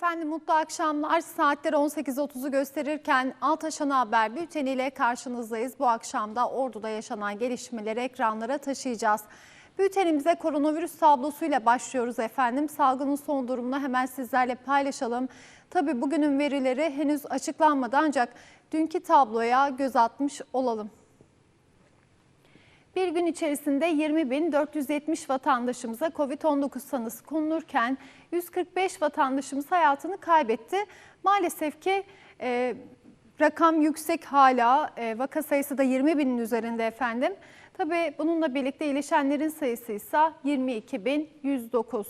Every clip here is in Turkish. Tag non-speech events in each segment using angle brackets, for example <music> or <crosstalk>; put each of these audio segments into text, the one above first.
Efendim mutlu akşamlar. Saatler 18.30'u gösterirken Altaşan Haber Bülteni ile karşınızdayız. Bu akşam da Ordu'da yaşanan gelişmeleri ekranlara taşıyacağız. Bültenimize koronavirüs tablosuyla başlıyoruz efendim. Salgının son durumunu hemen sizlerle paylaşalım. Tabii bugünün verileri henüz açıklanmadı ancak dünkü tabloya göz atmış olalım. Bir gün içerisinde 20.470 vatandaşımıza COVID-19 tanısı konulurken 145 vatandaşımız hayatını kaybetti. Maalesef ki e, rakam yüksek hala, e, vaka sayısı da 20 binin üzerinde efendim. Tabii bununla birlikte iyileşenlerin sayısı ise 22.109.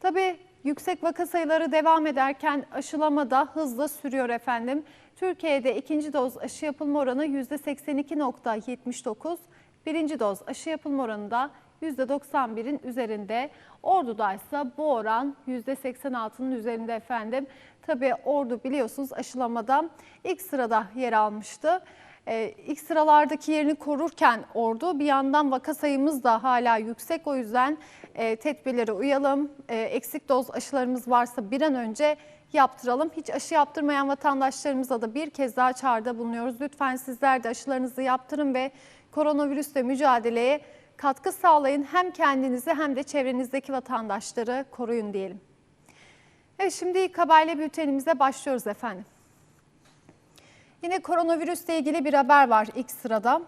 Tabii yüksek vaka sayıları devam ederken aşılama da hızla sürüyor efendim. Türkiye'de ikinci doz aşı yapılma oranı %82.79. Birinci doz aşı yapılma oranı da %91'in üzerinde. Ordu'da ise bu oran %86'nın üzerinde efendim. Tabii Ordu biliyorsunuz aşılamada ilk sırada yer almıştı. Ee, ilk sıralardaki yerini korurken Ordu bir yandan vaka sayımız da hala yüksek. O yüzden e, tedbirlere uyalım. E, eksik doz aşılarımız varsa bir an önce yaptıralım. Hiç aşı yaptırmayan vatandaşlarımıza da bir kez daha çağrıda bulunuyoruz. Lütfen sizler de aşılarınızı yaptırın ve koronavirüsle mücadeleye katkı sağlayın. Hem kendinizi hem de çevrenizdeki vatandaşları koruyun diyelim. Evet şimdi ilk haberle bültenimize başlıyoruz efendim. Yine koronavirüsle ilgili bir haber var ilk sırada.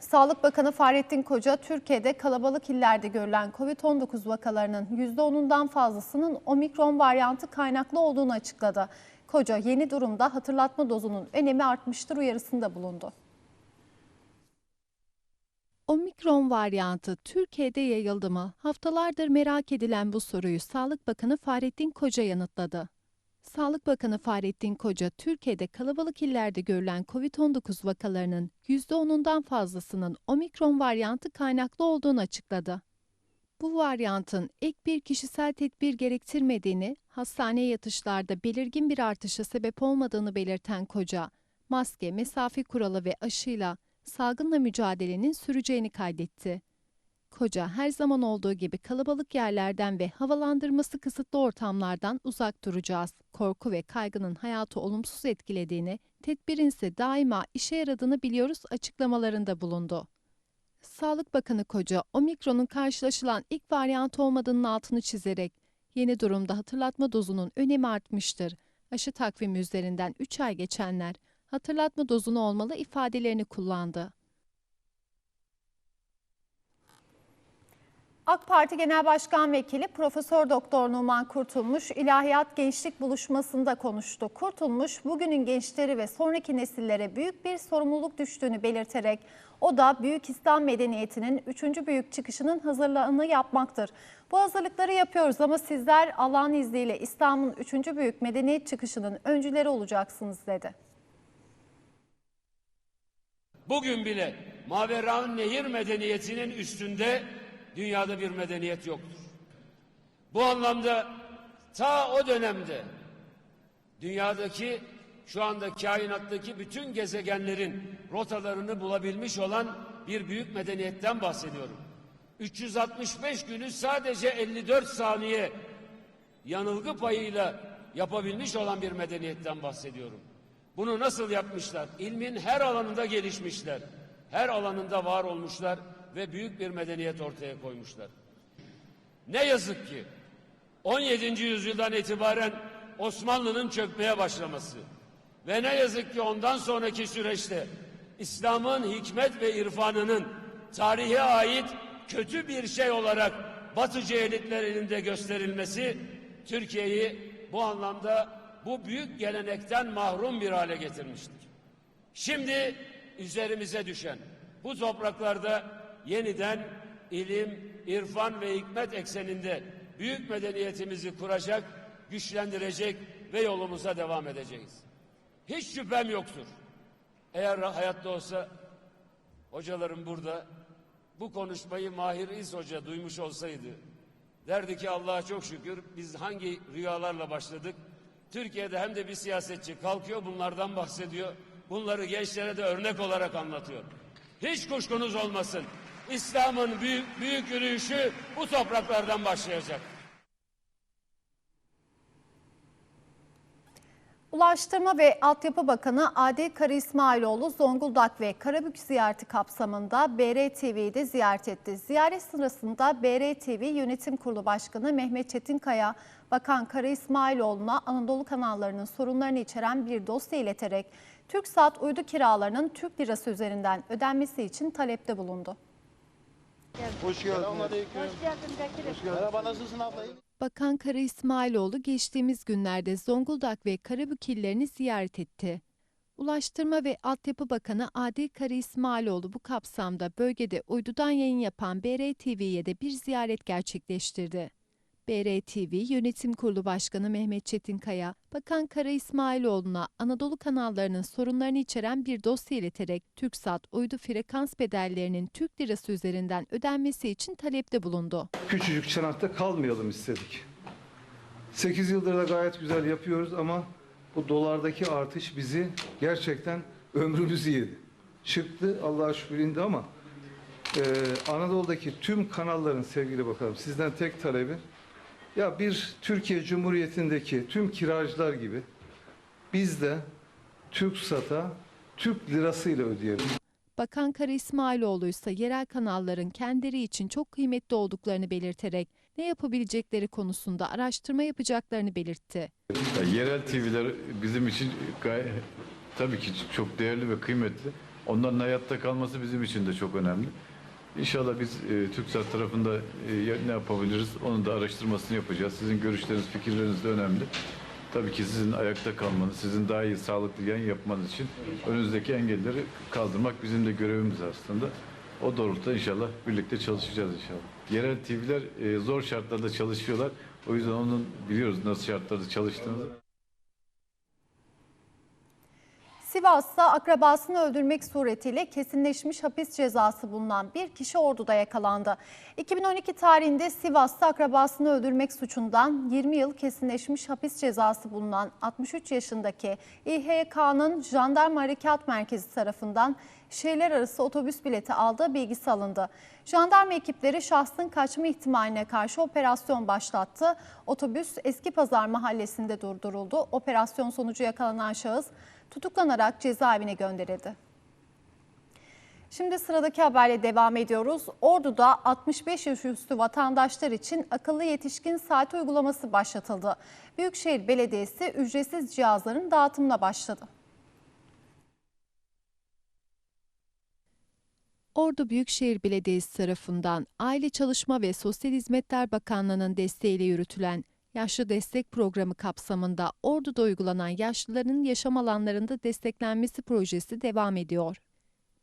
Sağlık Bakanı Fahrettin Koca, Türkiye'de kalabalık illerde görülen COVID-19 vakalarının %10'undan fazlasının omikron varyantı kaynaklı olduğunu açıkladı. Koca yeni durumda hatırlatma dozunun önemi artmıştır uyarısında bulundu. Omikron varyantı Türkiye'de yayıldı mı? Haftalardır merak edilen bu soruyu Sağlık Bakanı Fahrettin Koca yanıtladı. Sağlık Bakanı Fahrettin Koca, Türkiye'de kalabalık illerde görülen COVID-19 vakalarının %10'undan fazlasının omikron varyantı kaynaklı olduğunu açıkladı. Bu varyantın ek bir kişisel tedbir gerektirmediğini, hastaneye yatışlarda belirgin bir artışa sebep olmadığını belirten Koca, maske, mesafe kuralı ve aşıyla salgınla mücadelenin süreceğini kaydetti. Koca her zaman olduğu gibi kalabalık yerlerden ve havalandırması kısıtlı ortamlardan uzak duracağız. Korku ve kaygının hayatı olumsuz etkilediğini, tedbirin ise daima işe yaradığını biliyoruz açıklamalarında bulundu. Sağlık Bakanı Koca, omikronun karşılaşılan ilk varyant olmadığının altını çizerek, yeni durumda hatırlatma dozunun önemi artmıştır. Aşı takvimi üzerinden 3 ay geçenler, hatırlatma dozunu olmalı ifadelerini kullandı. AK Parti Genel Başkan Vekili Profesör Doktor Numan Kurtulmuş İlahiyat Gençlik Buluşması'nda konuştu. Kurtulmuş bugünün gençleri ve sonraki nesillere büyük bir sorumluluk düştüğünü belirterek o da Büyük İslam medeniyetinin 3. büyük çıkışının hazırlığını yapmaktır. Bu hazırlıkları yapıyoruz ama sizler Allah'ın izniyle İslam'ın 3. büyük medeniyet çıkışının öncüleri olacaksınız dedi. Bugün bile Maveran Nehir medeniyetinin üstünde dünyada bir medeniyet yoktur. Bu anlamda ta o dönemde dünyadaki şu anda kainattaki bütün gezegenlerin rotalarını bulabilmiş olan bir büyük medeniyetten bahsediyorum. 365 günü sadece 54 saniye yanılgı payıyla yapabilmiş olan bir medeniyetten bahsediyorum. Bunu nasıl yapmışlar? İlmin her alanında gelişmişler. Her alanında var olmuşlar ve büyük bir medeniyet ortaya koymuşlar. Ne yazık ki 17. yüzyıldan itibaren Osmanlı'nın çökmeye başlaması ve ne yazık ki ondan sonraki süreçte İslam'ın hikmet ve irfanının tarihe ait kötü bir şey olarak batıcı elitler elinde gösterilmesi Türkiye'yi bu anlamda bu büyük gelenekten mahrum bir hale getirmiştir. Şimdi üzerimize düşen bu topraklarda yeniden ilim, irfan ve hikmet ekseninde büyük medeniyetimizi kuracak, güçlendirecek ve yolumuza devam edeceğiz. Hiç şüphem yoktur. Eğer hayatta olsa hocalarım burada bu konuşmayı Mahir İz Hoca duymuş olsaydı derdi ki Allah'a çok şükür biz hangi rüyalarla başladık Türkiye'de hem de bir siyasetçi kalkıyor bunlardan bahsediyor. Bunları gençlere de örnek olarak anlatıyor. Hiç kuşkunuz olmasın. İslam'ın büyük, büyük yürüyüşü bu topraklardan başlayacak. Ulaştırma ve Altyapı Bakanı Adil Kara İsmailoğlu Zonguldak ve Karabük ziyareti kapsamında BRTV'yi ziyaret etti. Ziyaret sırasında BRTV Yönetim Kurulu Başkanı Mehmet Çetinkaya, Bakan Kara İsmailoğlu'na Anadolu kanallarının sorunlarını içeren bir dosya ileterek TürkSat uydu kiralarının Türk lirası üzerinden ödenmesi için talepte bulundu. Hoş geldin. Hoş geldin Bekir. Merhaba nasılsın abla? Bakan Kara İsmailoğlu geçtiğimiz günlerde Zonguldak ve Karabük illerini ziyaret etti. Ulaştırma ve Altyapı Bakanı Adil Kara İsmailoğlu bu kapsamda bölgede uydudan yayın yapan BRTV'ye de bir ziyaret gerçekleştirdi. BRTV Yönetim Kurulu Başkanı Mehmet Çetinkaya, Bakan Kara İsmailoğlu'na Anadolu kanallarının sorunlarını içeren bir dosya ileterek TürkSat uydu frekans bedellerinin Türk lirası üzerinden ödenmesi için talepte bulundu. küçücük çanakta kalmayalım istedik. 8 yıldır da gayet güzel yapıyoruz ama bu dolardaki artış bizi gerçekten ömrümüzü yedi. Çıktı Allah'a şükür indi ama e, Anadolu'daki tüm kanalların sevgili bakalım sizden tek talebi ya bir Türkiye Cumhuriyeti'ndeki tüm kiracılar gibi biz de TürkSat'a Türk lirasıyla ödeyelim. Bakan Kara İsmailoğlu ise yerel kanalların kendileri için çok kıymetli olduklarını belirterek ne yapabilecekleri konusunda araştırma yapacaklarını belirtti. Ya, yerel TV'ler bizim için gay- tabii ki çok değerli ve kıymetli. Onların hayatta kalması bizim için de çok önemli. İnşallah biz e, TürkSat tarafında e, ne yapabiliriz onu da araştırmasını yapacağız. Sizin görüşleriniz, fikirleriniz de önemli. Tabii ki sizin ayakta kalmanız, sizin daha iyi sağlıklı yayın yapmanız için önünüzdeki engelleri kaldırmak bizim de görevimiz aslında. O doğrultuda inşallah birlikte çalışacağız inşallah. Yerel TV'ler e, zor şartlarda çalışıyorlar. O yüzden onun biliyoruz nasıl şartlarda çalıştığını. Sivas'ta akrabasını öldürmek suretiyle kesinleşmiş hapis cezası bulunan bir kişi orduda yakalandı. 2012 tarihinde Sivas'ta akrabasını öldürmek suçundan 20 yıl kesinleşmiş hapis cezası bulunan 63 yaşındaki İHK'nın Jandarma Harekat Merkezi tarafından şehirler arası otobüs bileti aldığı bilgisi alındı. Jandarma ekipleri şahsın kaçma ihtimaline karşı operasyon başlattı. Otobüs Eski Pazar mahallesinde durduruldu. Operasyon sonucu yakalanan şahıs tutuklanarak cezaevine gönderildi. Şimdi sıradaki haberle devam ediyoruz. Ordu'da 65 yaş üstü vatandaşlar için akıllı yetişkin saat uygulaması başlatıldı. Büyükşehir Belediyesi ücretsiz cihazların dağıtımına başladı. Ordu Büyükşehir Belediyesi tarafından Aile Çalışma ve Sosyal Hizmetler Bakanlığı'nın desteğiyle yürütülen Yaşlı Destek Programı kapsamında Ordu'da uygulanan yaşlıların yaşam alanlarında desteklenmesi projesi devam ediyor.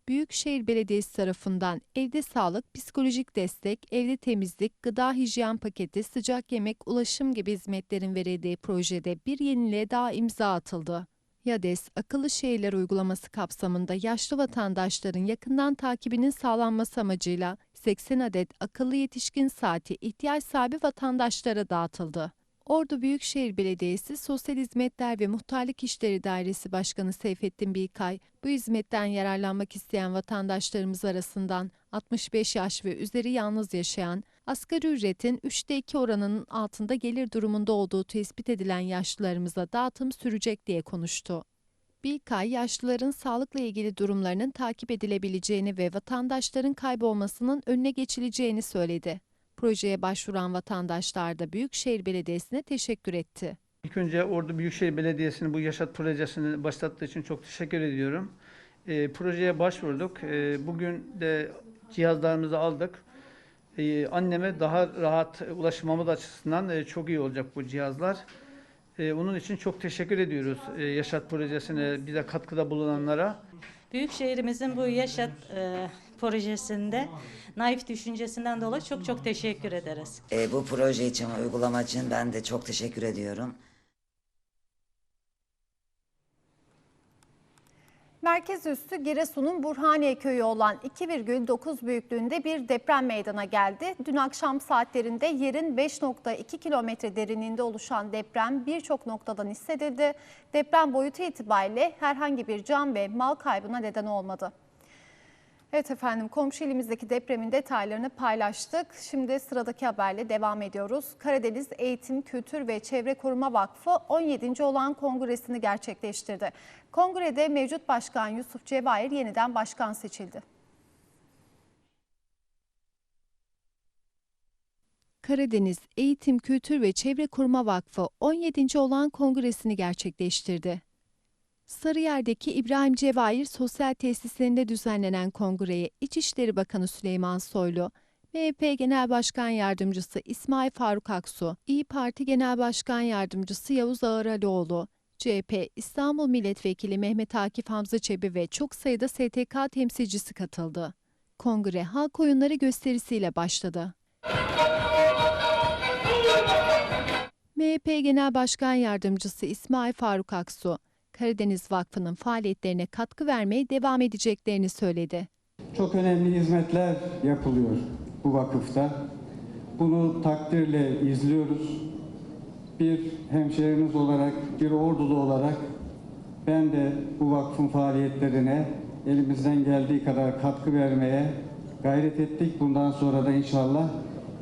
Büyükşehir Belediyesi tarafından evde sağlık, psikolojik destek, evde temizlik, gıda hijyen paketi, sıcak yemek, ulaşım gibi hizmetlerin verildiği projede bir yeniliğe daha imza atıldı. YADES, akıllı şehirler uygulaması kapsamında yaşlı vatandaşların yakından takibinin sağlanması amacıyla 80 adet akıllı yetişkin saati ihtiyaç sahibi vatandaşlara dağıtıldı. Ordu Büyükşehir Belediyesi Sosyal Hizmetler ve Muhtarlık İşleri Dairesi Başkanı Seyfettin Bilkay, bu hizmetten yararlanmak isteyen vatandaşlarımız arasından 65 yaş ve üzeri yalnız yaşayan, asgari ücretin 3'te 2 oranının altında gelir durumunda olduğu tespit edilen yaşlılarımıza dağıtım sürecek diye konuştu. Bilkay, yaşlıların sağlıkla ilgili durumlarının takip edilebileceğini ve vatandaşların kaybolmasının önüne geçileceğini söyledi. Projeye başvuran vatandaşlar da Büyükşehir Belediyesi'ne teşekkür etti. İlk önce Ordu Büyükşehir Belediyesi'nin bu Yaşat projesini başlattığı için çok teşekkür ediyorum. E, projeye başvurduk. E, bugün de cihazlarımızı aldık. E, anneme daha rahat ulaşmamız açısından e, çok iyi olacak bu cihazlar. E, onun için çok teşekkür ediyoruz e, Yaşat projesine bize katkıda bulunanlara. Büyükşehirimizin bu Yaşat e, projesinde naif düşüncesinden dolayı çok çok teşekkür ederiz. E, bu proje için, uygulama için ben de çok teşekkür ediyorum. Merkez üssü Giresun'un Burhaniye köyü olan 2,9 büyüklüğünde bir deprem meydana geldi. Dün akşam saatlerinde yerin 5.2 kilometre derinliğinde oluşan deprem birçok noktadan hissedildi. Deprem boyutu itibariyle herhangi bir can ve mal kaybına neden olmadı. Evet efendim komşu ilimizdeki depremin detaylarını paylaştık. Şimdi sıradaki haberle devam ediyoruz. Karadeniz Eğitim, Kültür ve Çevre Koruma Vakfı 17. olan kongresini gerçekleştirdi. Kongrede mevcut başkan Yusuf Cevahir yeniden başkan seçildi. Karadeniz Eğitim, Kültür ve Çevre Koruma Vakfı 17. olan kongresini gerçekleştirdi. Sarıyer'deki İbrahim Cevahir Sosyal Tesislerinde düzenlenen kongreye İçişleri Bakanı Süleyman Soylu, MHP Genel Başkan Yardımcısı İsmail Faruk Aksu, İyi Parti Genel Başkan Yardımcısı Yavuz Ağıralioğlu, CHP İstanbul Milletvekili Mehmet Akif Hamza Çebi ve çok sayıda STK temsilcisi katıldı. Kongre halk oyunları gösterisiyle başladı. MHP Genel Başkan Yardımcısı İsmail Faruk Aksu, Karadeniz Vakfı'nın faaliyetlerine katkı vermeye devam edeceklerini söyledi. Çok önemli hizmetler yapılıyor bu vakıfta. Bunu takdirle izliyoruz. Bir hemşehrimiz olarak, bir ordulu olarak ben de bu vakfın faaliyetlerine elimizden geldiği kadar katkı vermeye gayret ettik. Bundan sonra da inşallah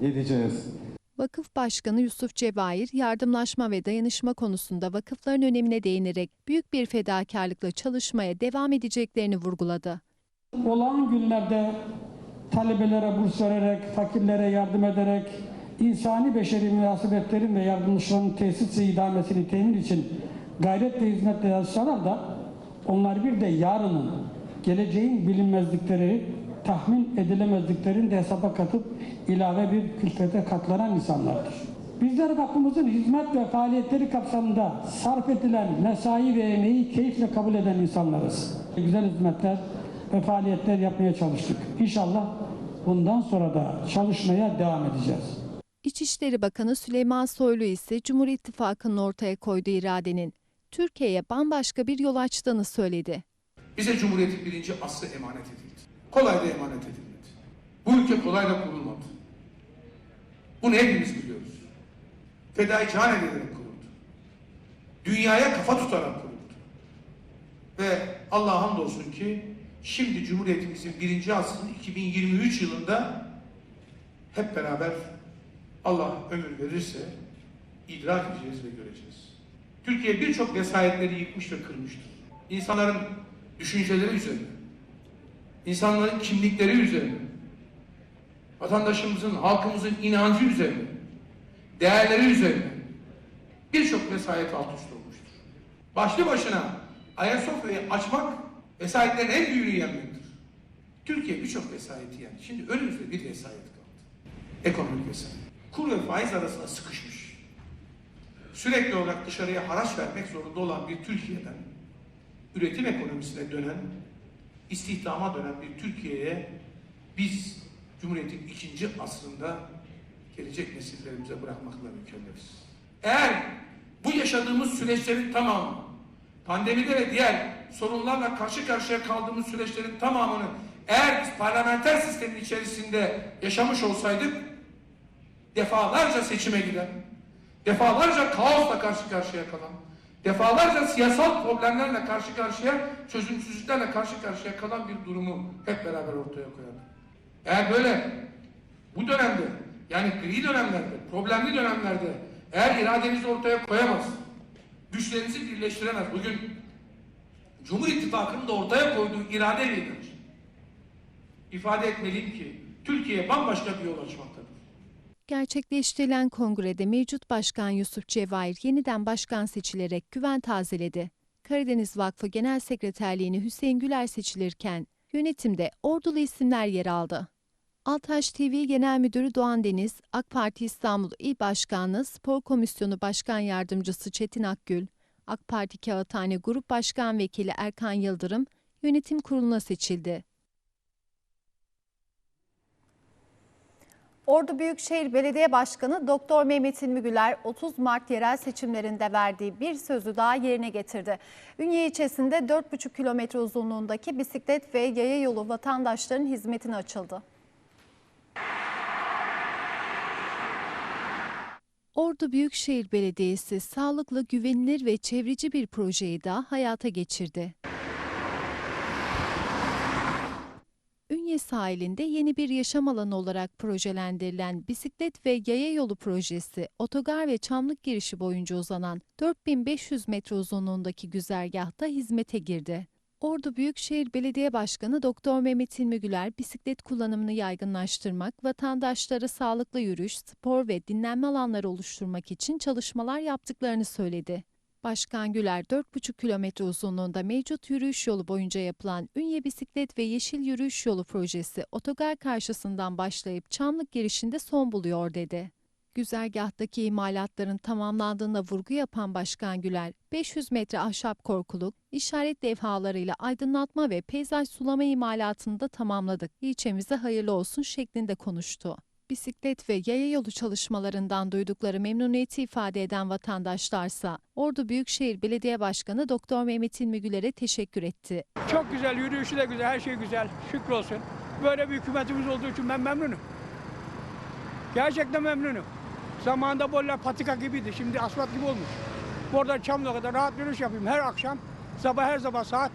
edeceğiz. Vakıf Başkanı Yusuf Cevahir, yardımlaşma ve dayanışma konusunda vakıfların önemine değinerek büyük bir fedakarlıkla çalışmaya devam edeceklerini vurguladı. olağan günlerde talebelere burs vererek, fakirlere yardım ederek, insani beşeri münasebetlerin ve yardımlaşmanın tesis ve idamesini temin için gayretle hizmetle çalışsalar da onlar bir de yarının, geleceğin bilinmezlikleri, tahmin edilemezliklerini de hesaba katıp ilave bir külfete katlanan insanlardır. Bizler vakfımızın hizmet ve faaliyetleri kapsamında sarf edilen mesai ve emeği keyifle kabul eden insanlarız. Güzel hizmetler ve faaliyetler yapmaya çalıştık. İnşallah bundan sonra da çalışmaya devam edeceğiz. İçişleri Bakanı Süleyman Soylu ise Cumhur İttifakı'nın ortaya koyduğu iradenin Türkiye'ye bambaşka bir yol açtığını söyledi. Bize Cumhuriyet'in birinci aslı emanet edildi. Kolay da emanet edilmedi. Bu ülke kolay da kurulmadı. Bunu hepimiz biliyoruz. Fedai can edilerek kuruldu. Dünyaya kafa tutarak kuruldu. Ve Allah'a hamdolsun ki şimdi Cumhuriyetimizin birinci asrının 2023 yılında hep beraber Allah ömür verirse idrak edeceğiz ve göreceğiz. Türkiye birçok vesayetleri yıkmış ve kırmıştır. İnsanların düşünceleri üzerine, insanların kimlikleri üzerine, vatandaşımızın, halkımızın inancı üzerine, değerleri üzerine birçok vesayet alt üst olmuştur. Başlı başına Ayasofya'yı açmak vesayetlerin en büyüğünü yenmektir. Türkiye birçok vesayeti yendi. Şimdi önümüzde bir vesayet kaldı. Ekonomik vesayet. Kur ve faiz arasında sıkışmış. Sürekli olarak dışarıya haraç vermek zorunda olan bir Türkiye'den üretim ekonomisine dönen, istihdama dönen bir Türkiye'ye biz Cumhuriyet'in ikinci asrında gelecek nesillerimize bırakmakla mükellefiz. Eğer bu yaşadığımız süreçlerin tamamı, pandemide ve diğer sorunlarla karşı karşıya kaldığımız süreçlerin tamamını eğer parlamenter sistemin içerisinde yaşamış olsaydık, defalarca seçime giden, defalarca kaosla karşı karşıya kalan, defalarca siyasal problemlerle karşı karşıya, çözümsüzlüklerle karşı karşıya kalan bir durumu hep beraber ortaya koyalım. Eğer böyle bu dönemde, yani gri dönemlerde, problemli dönemlerde eğer iradenizi ortaya koyamaz, güçlerinizi birleştiremez. Bugün Cumhur İttifakı'nın da ortaya koyduğu irade ve inanç ifade etmeliyim ki Türkiye bambaşka bir yol açmaktadır. Gerçekleştirilen kongrede mevcut başkan Yusuf Cevahir yeniden başkan seçilerek güven tazeledi. Karadeniz Vakfı Genel Sekreterliğini Hüseyin Güler seçilirken yönetimde ordulu isimler yer aldı. Altaş TV Genel Müdürü Doğan Deniz, AK Parti İstanbul İl Başkanlığı Spor Komisyonu Başkan Yardımcısı Çetin Akgül, AK Parti Kağıthane Grup Başkan Vekili Erkan Yıldırım yönetim kuruluna seçildi. Ordu Büyükşehir Belediye Başkanı Doktor Mehmet İlmi Güler 30 Mart yerel seçimlerinde verdiği bir sözü daha yerine getirdi. Ünye ilçesinde 4,5 kilometre uzunluğundaki bisiklet ve yaya yolu vatandaşların hizmetine açıldı. Ordu Büyükşehir Belediyesi sağlıklı, güvenilir ve çevreci bir projeyi daha hayata geçirdi. Ünye sahilinde yeni bir yaşam alanı olarak projelendirilen bisiklet ve yaya yolu projesi, otogar ve çamlık girişi boyunca uzanan 4500 metre uzunluğundaki güzergahta hizmete girdi. Ordu Büyükşehir Belediye Başkanı Doktor Mehmet İlmi Güler, bisiklet kullanımını yaygınlaştırmak, vatandaşlara sağlıklı yürüyüş, spor ve dinlenme alanları oluşturmak için çalışmalar yaptıklarını söyledi. Başkan Güler 4,5 kilometre uzunluğunda mevcut yürüyüş yolu boyunca yapılan Ünye Bisiklet ve Yeşil Yürüyüş Yolu projesi otogar karşısından başlayıp Çamlık girişinde son buluyor dedi. Güzergahtaki imalatların tamamlandığına vurgu yapan Başkan Güler, 500 metre ahşap korkuluk, işaret levhalarıyla aydınlatma ve peyzaj sulama imalatını da tamamladık. İlçemize hayırlı olsun şeklinde konuştu. Bisiklet ve yaya yolu çalışmalarından duydukları memnuniyeti ifade eden vatandaşlarsa Ordu Büyükşehir Belediye Başkanı Doktor Mehmet İlmi Güler'e teşekkür etti. Çok güzel, yürüyüşü de güzel, her şey güzel. Şükür olsun. Böyle bir hükümetimiz olduğu için ben memnunum. Gerçekten memnunum. Zamanında böyle patika gibiydi, şimdi asfalt gibi olmuş. Buradan Çamlı'ya kadar rahat yürüyüş yapayım her akşam. Sabah her sabah saat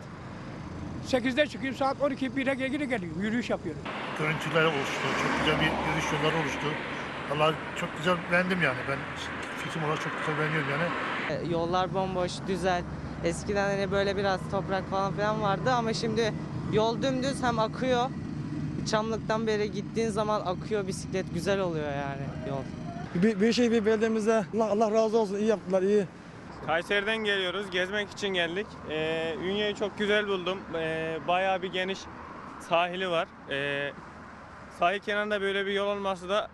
8'de çıkayım, saat 12 1'e geri geliyorum, yürüyüş yapıyorum. Görüntüler oluştu. Çok güzel bir yürüyüş yolları oluştu. Vallahi çok güzel beğendim yani. Ben fikrim olarak çok güzel beğeniyorum yani. Yollar bomboş, düzel. Eskiden hani böyle biraz toprak falan filan vardı ama şimdi yol dümdüz hem akıyor. Çamlıktan beri gittiğin zaman akıyor bisiklet güzel oluyor yani yol. Büyükşehir bir belediyemize Allah, Allah razı olsun, iyi yaptılar, iyi. Kayseri'den geliyoruz. Gezmek için geldik. Ee, Ünye'yi çok güzel buldum. Ee, bayağı bir geniş sahili var. Ee, sahil kenarında böyle bir yol olması da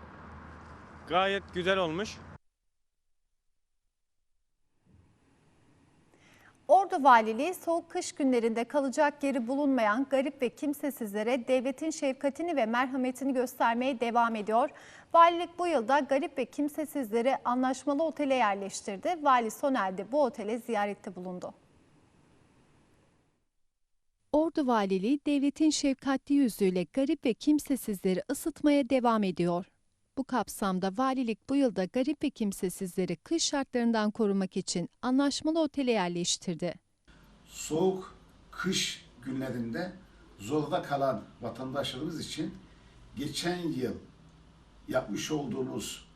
gayet güzel olmuş. Ordu Valiliği soğuk kış günlerinde kalacak yeri bulunmayan garip ve kimsesizlere devletin şefkatini ve merhametini göstermeye devam ediyor. Valilik bu yılda garip ve kimsesizleri anlaşmalı otele yerleştirdi. Vali Sonel de bu otele ziyarette bulundu. Ordu Valiliği devletin şefkatli yüzüyle garip ve kimsesizleri ısıtmaya devam ediyor. Bu kapsamda valilik bu yılda garip ve kimsesizleri kış şartlarından korumak için anlaşmalı otele yerleştirdi. Soğuk kış günlerinde zorda kalan vatandaşlarımız için geçen yıl yapmış olduğumuz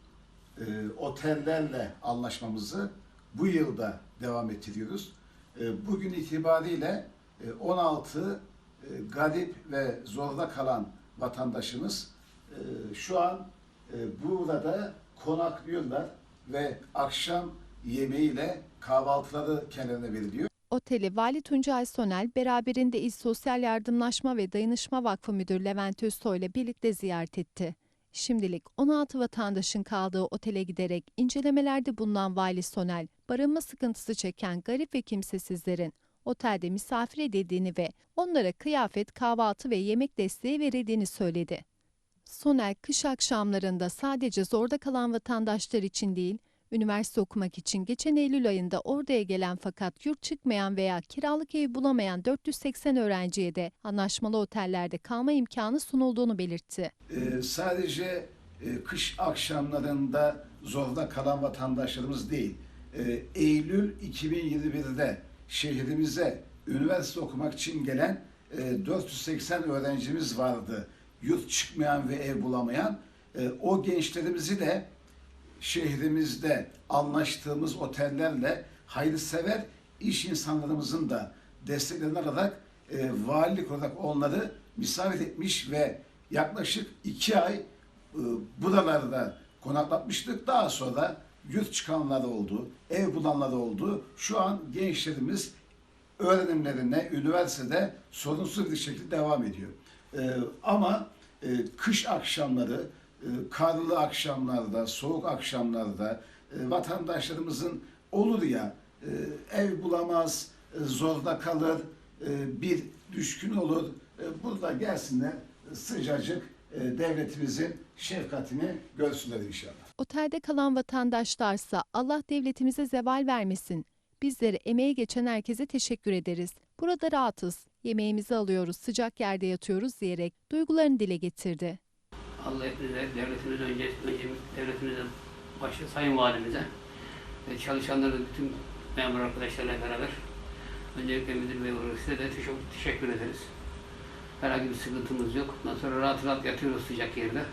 e, otellerle anlaşmamızı bu yılda devam ettiriyoruz. E, bugün itibariyle e, 16 e, garip ve zorda kalan vatandaşımız e, şu an e, burada konaklıyorlar ve akşam yemeğiyle kahvaltıları kendilerine veriliyor. Oteli Vali Tuncay Sonel beraberinde İl Sosyal Yardımlaşma ve Dayanışma Vakfı Müdürü Levent Özsoy ile birlikte ziyaret etti. Şimdilik 16 vatandaşın kaldığı otele giderek incelemelerde bulunan Vali Sonel, barınma sıkıntısı çeken garip ve kimsesizlerin otelde misafir edildiğini ve onlara kıyafet, kahvaltı ve yemek desteği verildiğini söyledi. Sonel kış akşamlarında sadece zorda kalan vatandaşlar için değil, üniversite okumak için geçen Eylül ayında Ordu'ya gelen fakat yurt çıkmayan veya kiralık ev bulamayan 480 öğrenciye de anlaşmalı otellerde kalma imkanı sunulduğunu belirtti. Ee, sadece e, kış akşamlarında zorda kalan vatandaşlarımız değil, e, Eylül 2021'de şehrimize üniversite okumak için gelen e, 480 öğrencimiz vardı. Yurt çıkmayan ve ev bulamayan. E, o gençlerimizi de şehrimizde anlaştığımız otellerle hayırsever iş insanlarımızın da desteklerini alarak e, valilik olarak onları misafir etmiş ve yaklaşık iki ay e, buralarda konaklatmıştık. Daha sonra yurt çıkanlar oldu, ev bulanlar oldu. Şu an gençlerimiz öğrenimlerine üniversitede sorunsuz bir şekilde devam ediyor. E, ama e, kış akşamları, karlı akşamlarda, soğuk akşamlarda e, vatandaşlarımızın olur ya e, ev bulamaz, e, zorda kalır, bir düşkün olur. Burada gelsinler sıcacık devletimizin şefkatini görsünler inşallah. Otelde kalan vatandaşlarsa Allah devletimize zeval vermesin. Bizlere emeği geçen herkese teşekkür ederiz. Burada rahatız, yemeğimizi alıyoruz, sıcak yerde yatıyoruz diyerek duygularını dile getirdi. Allah hepinize, devletimize önce, önce devletimize, başı sayın valimize ve çalışanların bütün memur arkadaşlarla beraber öncelikle müdür bey olarak size de çok teşekkür ederiz. Herhangi bir sıkıntımız yok. Ondan sonra rahat rahat yatıyoruz sıcak yerde.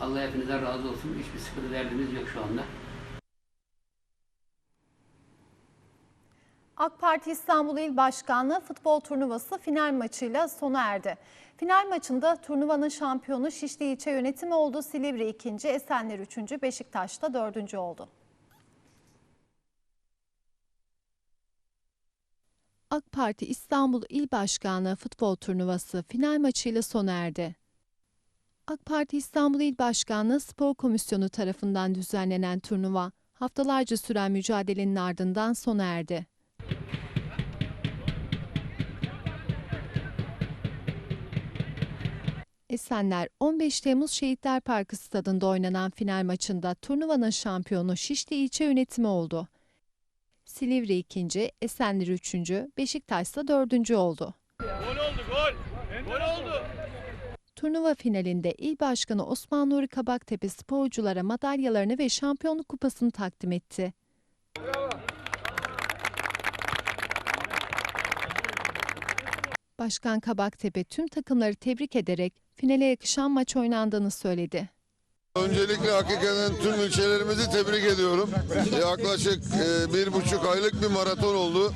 Allah hepinizden razı olsun. Hiçbir sıkıntı derdimiz yok şu anda. AK Parti İstanbul İl Başkanlığı futbol turnuvası final maçıyla sona erdi. Final maçında turnuvanın şampiyonu Şişli İlçe Yönetimi oldu. Silivri 2. Esenler 3. Beşiktaş da 4. oldu. AK Parti İstanbul İl Başkanlığı futbol turnuvası final maçıyla sona erdi. AK Parti İstanbul İl Başkanlığı Spor Komisyonu tarafından düzenlenen turnuva haftalarca süren mücadelenin ardından sona erdi. Esenler 15 Temmuz Şehitler Parkı stadında oynanan final maçında turnuvanın şampiyonu Şişli İlçe Yönetimi oldu. Silivri 2. Esenler 3. Beşiktaş ise 4. oldu. Gol oldu gol. Gol oldu. Turnuva finalinde il başkanı Osman Nuri Kabaktepe sporculara madalyalarını ve şampiyonluk kupasını takdim etti. Başkan Kabaktepe tüm takımları tebrik ederek finale yakışan maç oynandığını söyledi. Öncelikle hakikaten tüm ilçelerimizi tebrik ediyorum. Yaklaşık e, bir buçuk aylık bir maraton oldu.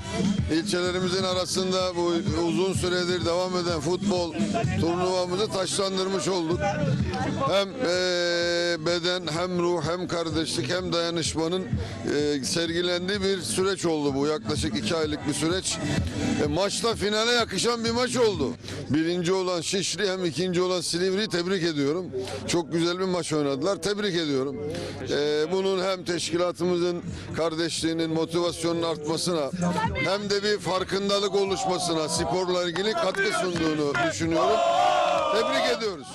İlçelerimizin arasında bu uzun süredir devam eden futbol turnuvamızı taşlandırmış olduk. Hem e, beden hem ruh hem kardeşlik hem dayanışmanın e, sergilendiği bir süreç oldu bu. Yaklaşık iki aylık bir süreç. Maçta finale yakışan bir maç oldu. Birinci olan Şişli hem ikinci olan Silivri'yi tebrik ediyorum. Çok güzel bir maç oynadılar. Tebrik ediyorum. Ee, bunun hem teşkilatımızın kardeşliğinin, motivasyonun artmasına hem de bir farkındalık oluşmasına sporla ilgili katkı sunduğunu düşünüyorum. Tebrik ediyoruz.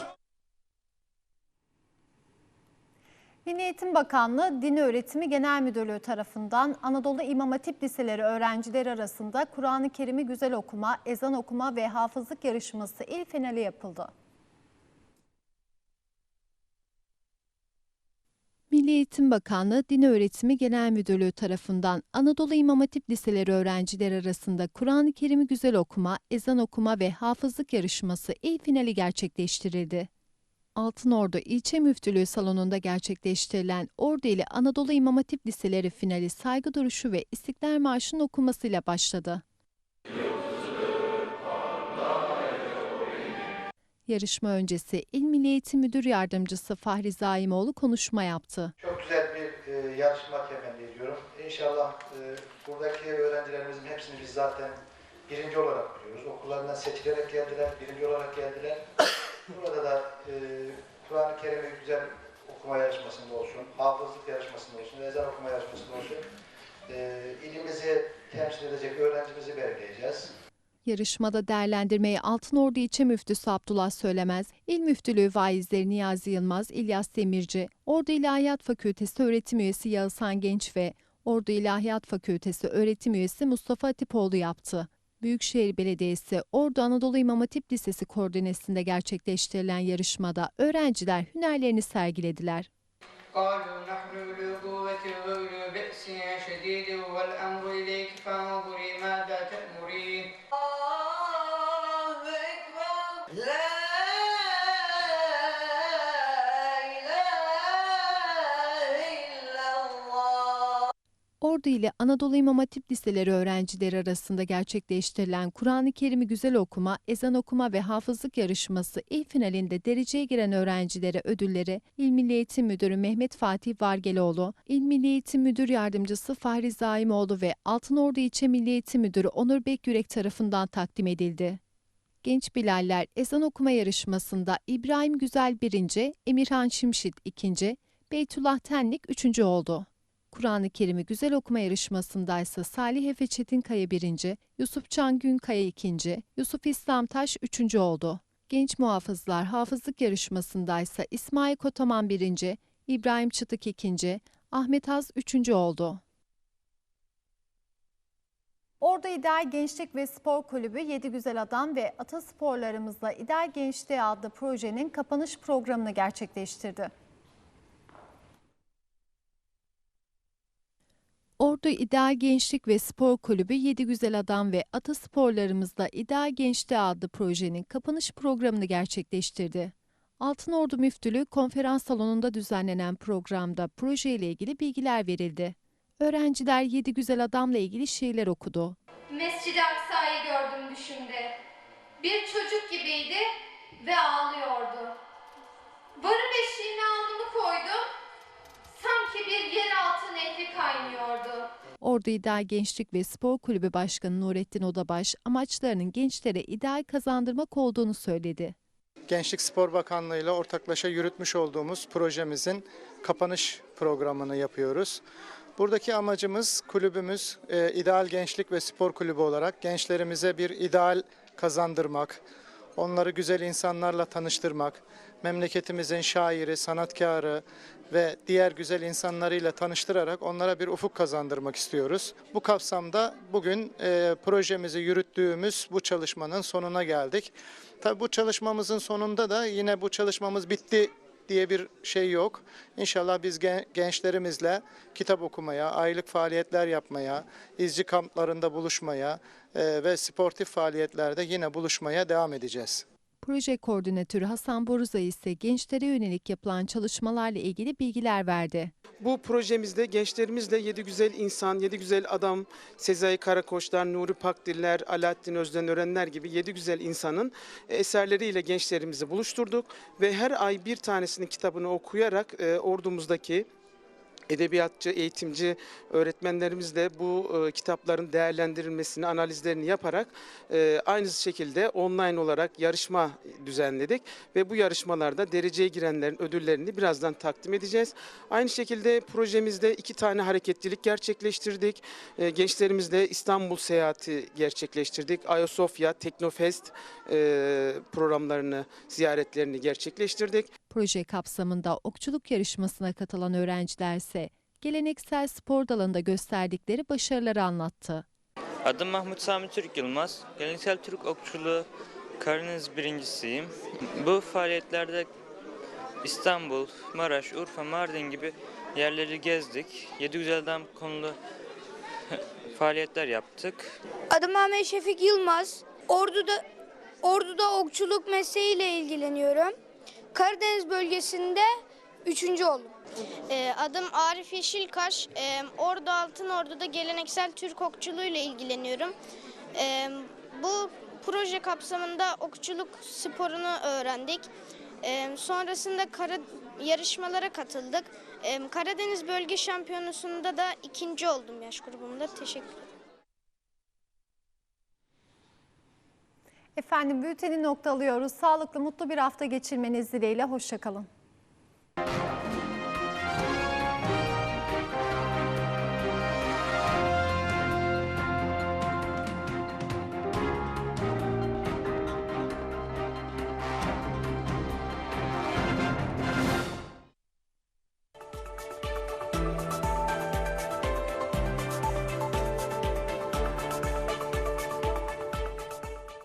Milli Eğitim Bakanlığı Din Öğretimi Genel Müdürlüğü tarafından Anadolu İmam Hatip Liseleri öğrencileri arasında Kur'an-ı Kerim'i güzel okuma, ezan okuma ve hafızlık yarışması il finali yapıldı. Milli Eğitim Bakanlığı Din Öğretimi Genel Müdürlüğü tarafından Anadolu İmam Hatip Liseleri öğrencileri arasında Kur'an-ı Kerim'i güzel okuma, ezan okuma ve hafızlık yarışması il finali gerçekleştirildi. Altınordu İlçe Müftülüğü salonunda gerçekleştirilen Ordu ile Anadolu İmam Hatip Liseleri finali saygı duruşu ve İstiklal Marşı'nın okunmasıyla başladı. Yarışma öncesi İl Milli Eğitim Müdür Yardımcısı Fahri Zaimoğlu konuşma yaptı. Çok güzel bir e, yarışma temenni ediyorum. İnşallah e, buradaki öğrencilerimizin hepsini biz zaten birinci olarak biliyoruz. Okullarından seçilerek geldiler, birinci olarak geldiler. <coughs> Burada da e, Kur'an-ı Kerim'i güzel okuma yarışmasında olsun, hafızlık yarışmasında olsun, ezan okuma yarışmasında olsun. E, ilimizi temsil edecek öğrencimizi belirleyeceğiz. Yarışmada değerlendirmeyi Altınordu İlçe Müftüsü Abdullah Söylemez, İl Müftülüğü vaizleri Niyazi Yılmaz, İlyas Demirci, Ordu İlahiyat Fakültesi öğretim üyesi Yağızhan Genç ve Ordu İlahiyat Fakültesi öğretim üyesi Mustafa Atipoğlu yaptı. Büyükşehir Belediyesi Ordu Anadolu İmam Hatip Lisesi koordinesinde gerçekleştirilen yarışmada öğrenciler hünerlerini sergilediler. قالوا نحن أولو قوة وأولو بأس شديد والأمر إليك فانظري Ordu ile Anadolu İmam Hatip Liseleri öğrencileri arasında gerçekleştirilen Kur'an-ı Kerim'i güzel okuma, ezan okuma ve hafızlık yarışması il finalinde dereceye giren öğrencilere ödülleri İl Milli Eğitim Müdürü Mehmet Fatih Vargeloğlu, İl Milli Eğitim Müdür Yardımcısı Fahri Zaimoğlu ve Altınordu İlçe Milli Eğitim Müdürü Onur Bekyürek tarafından takdim edildi. Genç Bilaller ezan okuma yarışmasında İbrahim Güzel 1. Emirhan Şimşit 2. Beytullah Tenlik 3. oldu. Kur'an-ı Kerim'i güzel okuma yarışmasında ise Salih Efe Çetinkaya 1. Yusuf Can Günkaya 2. Yusuf İslam Taş 3. oldu. Genç muhafızlar hafızlık yarışmasında ise İsmail Kotaman 1. İbrahim Çıtık 2. Ahmet Az 3. oldu. Ordu İdeal Gençlik ve Spor Kulübü Yedi Güzel Adam ve Atasporlarımızla İdeal Gençliği adlı projenin kapanış programını gerçekleştirdi. Ordu İdeal Gençlik ve Spor Kulübü Yedi Güzel Adam ve Ata Sporlarımızda İdeal Gençliği adlı projenin kapanış programını gerçekleştirdi. Altınordu Müftülüğü konferans salonunda düzenlenen programda projeyle ilgili bilgiler verildi. Öğrenciler Yedi Güzel Adam'la ilgili şiirler okudu. Mescid-i Aksa'yı gördüm düşümde. Bir çocuk gibiydi ve ağlıyordu. Barı beşiğine alnımı koydum. Bir yeraltı nehri kaynıyordu. Ordu İdeal Gençlik ve Spor Kulübü Başkanı Nurettin Odabaş amaçlarının gençlere ideal kazandırmak olduğunu söyledi. Gençlik Spor Bakanlığı ile ortaklaşa yürütmüş olduğumuz projemizin kapanış programını yapıyoruz. Buradaki amacımız kulübümüz e, İdeal Gençlik ve Spor Kulübü olarak gençlerimize bir ideal kazandırmak, onları güzel insanlarla tanıştırmak, memleketimizin şairi, sanatkarı ve diğer güzel insanlarıyla tanıştırarak onlara bir ufuk kazandırmak istiyoruz. Bu kapsamda bugün e, projemizi yürüttüğümüz bu çalışmanın sonuna geldik. Tabii bu çalışmamızın sonunda da yine bu çalışmamız bitti diye bir şey yok. İnşallah biz gen- gençlerimizle kitap okumaya, aylık faaliyetler yapmaya, izci kamplarında buluşmaya e, ve sportif faaliyetlerde yine buluşmaya devam edeceğiz. Proje koordinatörü Hasan Boruza ise gençlere yönelik yapılan çalışmalarla ilgili bilgiler verdi. Bu projemizde gençlerimizle Yedi Güzel İnsan, Yedi Güzel Adam, Sezai Karakoçlar, Nuri Pakdiller, Alaaddin Özden Örenler gibi Yedi Güzel İnsan'ın eserleriyle gençlerimizi buluşturduk ve her ay bir tanesinin kitabını okuyarak e, ordumuzdaki edebiyatçı, eğitimci öğretmenlerimizle bu e, kitapların değerlendirilmesini, analizlerini yaparak e, aynı şekilde online olarak yarışma düzenledik ve bu yarışmalarda dereceye girenlerin ödüllerini birazdan takdim edeceğiz. Aynı şekilde projemizde iki tane hareketlilik gerçekleştirdik. E, gençlerimizle İstanbul seyahati gerçekleştirdik. Ayasofya, Teknofest e, programlarını, ziyaretlerini gerçekleştirdik. Proje kapsamında okçuluk yarışmasına katılan öğrenciler ise geleneksel spor dalında gösterdikleri başarıları anlattı. Adım Mahmut Sami Türk Yılmaz. Geleneksel Türk okçuluğu Karadeniz birincisiyim. Bu faaliyetlerde İstanbul, Maraş, Urfa, Mardin gibi yerleri gezdik. Yedi Güzel'den konulu <laughs> faaliyetler yaptık. Adım Ahmet Şefik Yılmaz. Ordu'da Ordu'da okçuluk mesleğiyle ilgileniyorum. Karadeniz bölgesinde üçüncü oldum. Ee, adım Arif Yeşilkaş. Ee, Ordu Altın Ordu'da geleneksel Türk okçuluğuyla ilgileniyorum. Ee, bu proje kapsamında okçuluk sporunu öğrendik. Ee, sonrasında kara, yarışmalara katıldık. Karadeniz Bölge Şampiyonası'nda da ikinci oldum yaş grubumda. Teşekkür ederim. Efendim bülteni noktalıyoruz. Sağlıklı mutlu bir hafta geçirmeniz dileğiyle. Hoşçakalın.